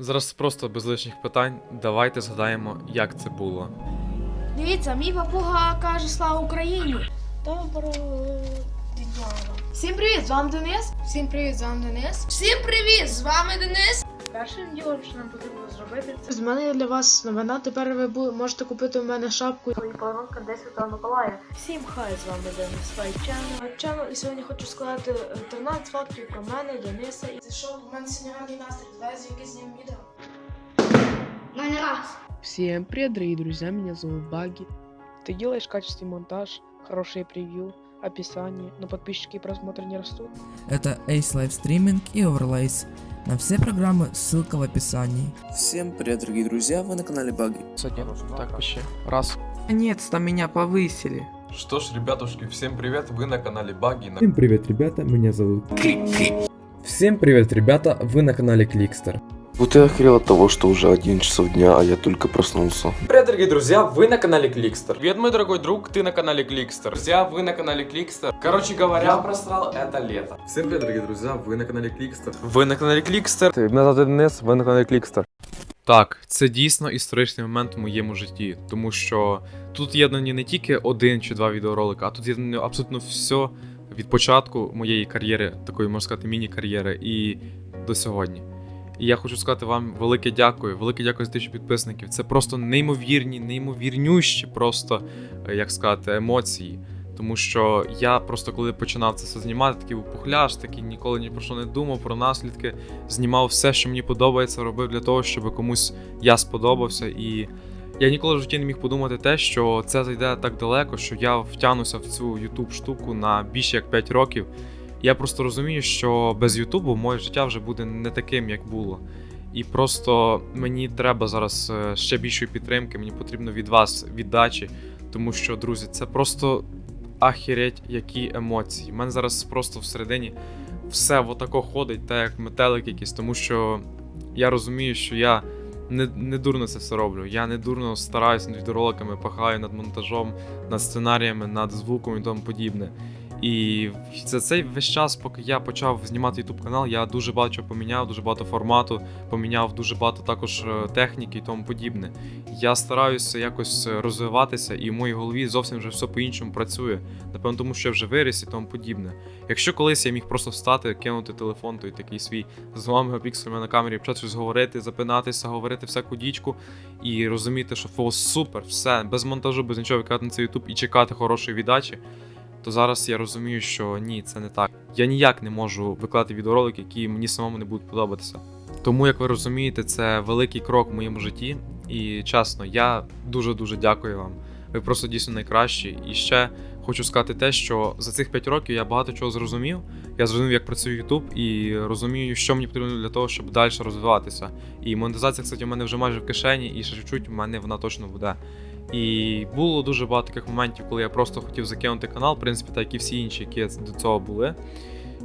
Зараз просто без лишніх питань. Давайте згадаємо, як це було. Дивіться, мій папуга каже слава Україні. Доброго дня. Всім привіт, з вами Денис. Всім привіт, з вами Денис. Всім привіт, з вами Денис. Першим ділом, що нам потрібно зробити, це з мене є для вас новина. Тепер ви можете купити у мене шапку і подарунка десь Святого Миколая. Всім хай з вами Денис Файчано. Чано, і сьогодні хочу сказати е, 13 фактів про мене, Дениса. І це що, в мене сьогодні гарний настрій. Давай звідки знімемо відео. Ну не раз. Всем привет, дорогие друзья, меня зовут Баги. Ты делаешь качественный монтаж, хорошие превью, описание, но подписчики и просмотры не растут? Это Ace Live Streaming и Overlays. На все программы ссылка в описании. Всем привет, дорогие друзья, вы на канале Баги. Сотни. Так, вообще. Раз. Наконец-то меня повысили. Что ж, ребятушки, всем привет, вы на канале Баги. Всем привет, ребята, меня зовут Всем привет, ребята, вы на канале Кликстер. Вот я охерел от того, что уже 11 часов дня, а я только проснулся. Привет, дорогие друзья, вы на канале Кликстер. Привет, мой дорогой друг, ты на канале Кликстер. Друзья, вы на канале Кликстер. Короче говоря, я просрал это лето. Всем привет, дорогие друзья, вы на канале Кликстер. Ви на каналі Клікстер. Мене звати Денис, ви на каналі Клікстер. Так, це дійсно історичний момент у моєму житті, тому що тут єднані не тільки один чи два відеоролики, а тут єднані абсолютно все від початку моєї кар'єри, такої можна сказати, міні-кар'єри, і до сьогодні. І я хочу сказати вам велике дякую, велике дякую за тисячу підписників. Це просто неймовірні, неймовірнющі, просто е, як сказати, емоції. Тому що я просто коли починав це все знімати, такий був пухляш, такий ніколи ні про що не думав, про наслідки знімав все, що мені подобається, робив для того, щоб комусь я сподобався. І я ніколи в житті не міг подумати те, що це зайде так далеко, що я втягнуся в цю YouTube штуку на більше як 5 років. Я просто розумію, що без Ютубу моє життя вже буде не таким, як було. І просто мені треба зараз е, ще більшої підтримки, мені потрібно від вас віддачі, тому що, друзі, це просто ахіреть, які емоції. У мене зараз просто всередині все отако ходить, так як метелик якийсь, тому що я розумію, що я не, не дурно це все роблю. Я не дурно стараюся над відеороликами, пахаю над монтажом, над сценаріями, над звуком і тому подібне. І за цей весь час, поки я почав знімати YouTube канал, я дуже багато поміняв, дуже багато формату, поміняв дуже багато також е, техніки і тому подібне. Я стараюся якось е, розвиватися, і в моїй голові зовсім вже все по-іншому працює. Напевно, тому що я вже виріс і тому подібне. Якщо колись я міг просто встати, кинути телефон, той такий свій з вами мегапікселями на камері, почати щось говорити, запинатися, говорити всяку дічку і розуміти, що фо супер, все, без монтажу, без нічого викидати на цей YouTube і чекати хорошої віддачі, то зараз я розумію, що ні, це не так. Я ніяк не можу викладати відеоролики, які мені самому не будуть подобатися. Тому, як ви розумієте, це великий крок в моєму житті. І чесно, я дуже-дуже дякую вам. Ви просто дійсно найкращі. І ще хочу сказати те, що за цих 5 років я багато чого зрозумів. Я зрозумів, як працює YouTube, і розумію, що мені потрібно для того, щоб далі розвиватися. І монетизація, кстати, у мене вже майже в кишені, і ще чуть-чуть у мене вона точно буде. І було дуже багато таких моментів, коли я просто хотів закинути канал, в принципі, так і всі інші, які до цього були.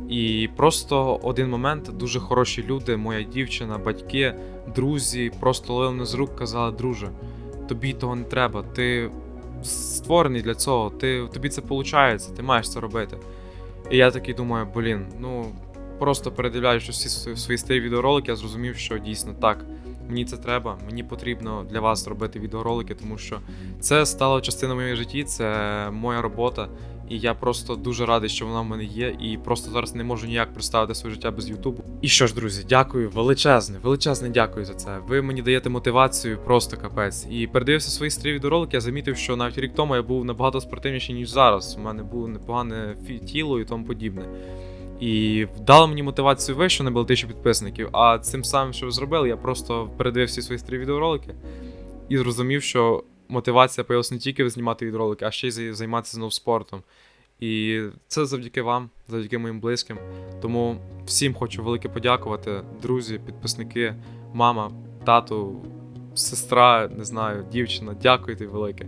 І просто один момент, дуже хороші люди, моя дівчина, батьки, друзі, просто лили мене з рук, казали, друже, тобі того не треба, ти створений для цього, ти, тобі це виходить, ти маєш це робити. І я такий думаю, блін, ну просто передивляючись всі свої старі відеоролики, я зрозумів, що дійсно так. Мені це треба, мені потрібно для вас робити відеоролики, тому що це стало частиною моєї житті, це моя робота. І я просто дуже радий, що вона в мене є, і просто зараз не можу ніяк представити своє життя без Ютубу. І що ж, друзі, дякую, величезне, величезне дякую за це. Ви мені даєте мотивацію, просто капець. І передивився свої старі відеоролики, я замітив, що навіть рік тому я був набагато спортивніший, ніж зараз. У мене було непогане тіло і тому подібне. І дало мені мотивацію ви, що не було тисячі підписників. А цим самим, що ви зробили, я просто передивився свої старі відеоролики і зрозумів, що мотивація появилася не тільки знімати відеоролики, а ще й займатися знов спортом. І це завдяки вам, завдяки моїм близьким. Тому всім хочу велике подякувати, друзі, підписники, мама, тату, сестра, не знаю, дівчина. Дякуйте велике.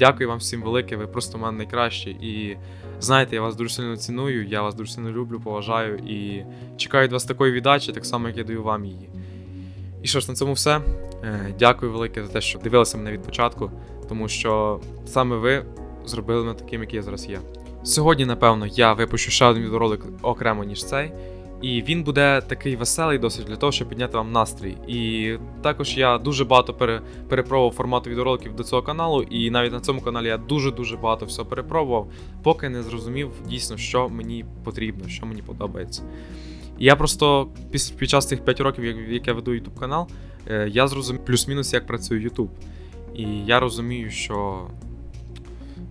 Дякую вам всім велике, ви просто в мене найкращі. І знаєте, я вас дуже сильно ціную, я вас дуже сильно люблю, поважаю і чекаю від вас такої віддачі, так само, як я даю вам її. І що ж, на цьому все. Е, Дякую велике за те, що дивилися мене від початку, тому що саме ви зробили мене таким, який я зараз є. Сьогодні, напевно, я випущу ще один відеоролик окремо, ніж цей. І він буде такий веселий досить для того, щоб підняти вам настрій. І також я дуже багато пере, перепробував формату відеороликів до цього каналу, і навіть на цьому каналі я дуже-дуже багато всього перепробував, поки не зрозумів дійсно, що мені потрібно, що мені подобається. І я просто під, під час цих 5 років, як, як я веду YouTube канал, е, я зрозумів плюс-мінус, як працює YouTube. І я розумію, що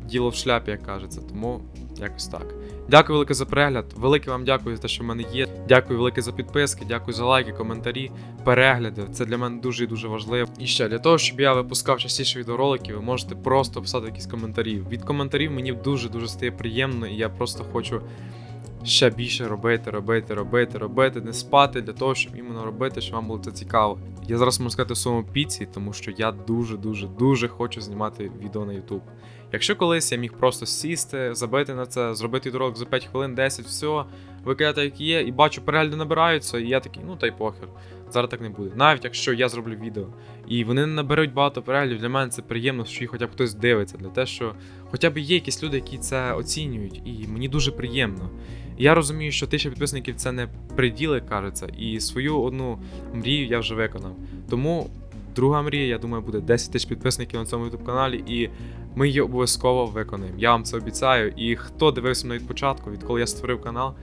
діло в шляпі, як кажеться, тому якось так. Дякую велике за перегляд. Велике вам дякую за те, що в мене є. Дякую велике за підписки, дякую за лайки, коментарі, перегляди. Це для мене дуже і дуже важливо. І ще для того, щоб я випускав частіше відеоролики, ви можете просто писати якісь коментарі. Від коментарів мені дуже дуже стає приємно, і я просто хочу ще більше робити, робити, робити, робити, не спати для того, щоб іменно робити, щоб вам було це цікаво. Я зараз можу сказати в своєму піці, тому що я дуже, дуже, дуже хочу знімати відео на YouTube. Якщо колись я міг просто сісти, забити на це, зробити відеоролик за 5 хвилин, 10, все, викидати як є, і бачу, перегляди набираються, і я такий, ну та й похер. Зараз так не буде. Навіть якщо я зроблю відео, і вони не наберуть багато переглядів, для мене це приємно, що їх хоча б хтось дивиться, для те, що хоча б є якісь люди, які це оцінюють, і мені дуже приємно. Я розумію, що тисяча підписників це не приділи, кажеться, і свою одну мрію я вже виконав. Тому друга мрія, я думаю, буде 10 тисяч підписників на цьому youtube каналі, і ми її обов'язково виконаємо. Я вам це обіцяю. І хто дивився мене від початку, відколи я створив канал,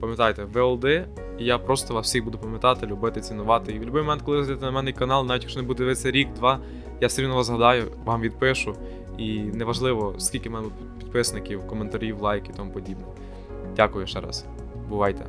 пам'ятайте, ви олди, і я просто вас всіх буду пам'ятати, любити, цінувати. І в будь-який момент, коли зайдете на мене канал, навіть якщо не буде дивитися рік-два, я все одно вас згадаю, вам відпишу. І неважливо, скільки в мене підписників, коментарів, лайків і тому подібне. Дякую ще раз. Бувайте.